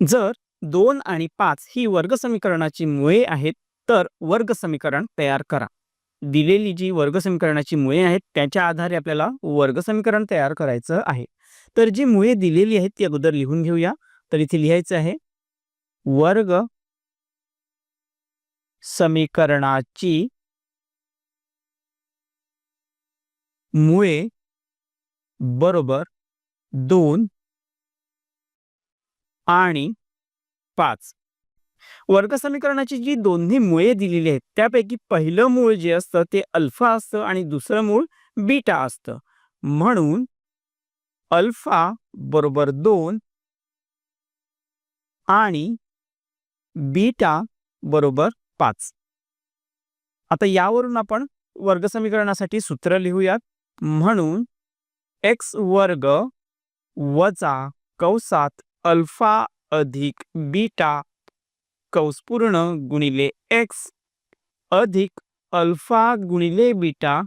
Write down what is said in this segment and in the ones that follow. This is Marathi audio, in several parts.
जर दोन आणि पाच ही वर्ग समीकरणाची मुळे आहेत तर वर्ग समीकरण तयार करा. दिलेली जी वर्ग समीकरणाची मुळे आहेत त्याच्या आधारे आपल्याला वर्ग समीकरण तयार करायचं आहे. तर जी मुळे दिलेली आहेत ती अगोदर लिहून घेऊया. तर इथे लिहायचं आहे वर्ग समीकरणाची मुळे बरोबर दोन आणि पाच. वर्ग समीकरणाची जी दोन्ही मुळे दिलेली आहेत त्यापैकी पहिलं मूळ जे असतं ते अल्फा असतं आणि दुसरं मूळ बीटा असतं. म्हणून अल्फा बरोबर दोन आणि बीटा बरोबर पाच. आता यावरून आपण वर्ग समीकरणासाठी सूत्र लिहूयात. म्हणून एक्स वर्ग वजा कौसात अल्फा अधिक बीटा कौस पूर्ण गुणिले एक्स अधिक अल्फा गुणिले बीटा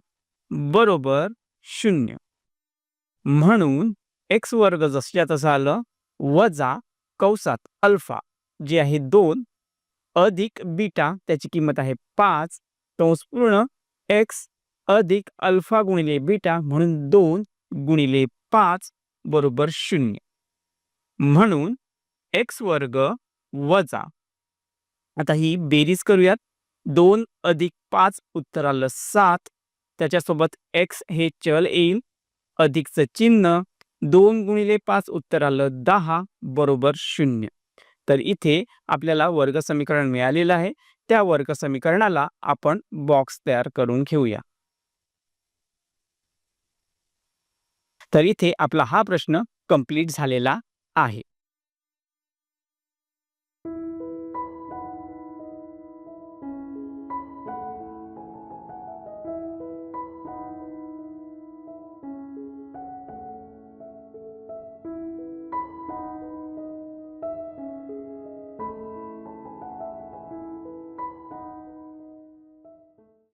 बरोबर शून्य. म्हणून एक्स वर्ग जसच्या तसं आलं वजा कौसात अल्फा जे आहे दोन अधिक बीटा त्याची किंमत आहे पाच कंस पूर्ण एक्स अधिक अल्फा गुणिले बीटा म्हणून दोन गुणिले पाच बरोबर शून्य. म्हणून एक्स वर्ग वजा आता ही बेरीज करूयात. दोन अधिक पाच उत्तर आलं सात. त्याच्यासोबत एक्स हे चल येईल. अधिकचं चिन्ह दोन गुणिले पाच उत्तर आलं दहा बरोबर शून्य. तर इथे आपल्याला वर्ग समीकरण मिळालेलं आहे. त्या वर्ग समीकरणाला आपण बॉक्स तयार करून घेऊया. तर इथे आपला हा प्रश्न कंप्लीट झालेला आहे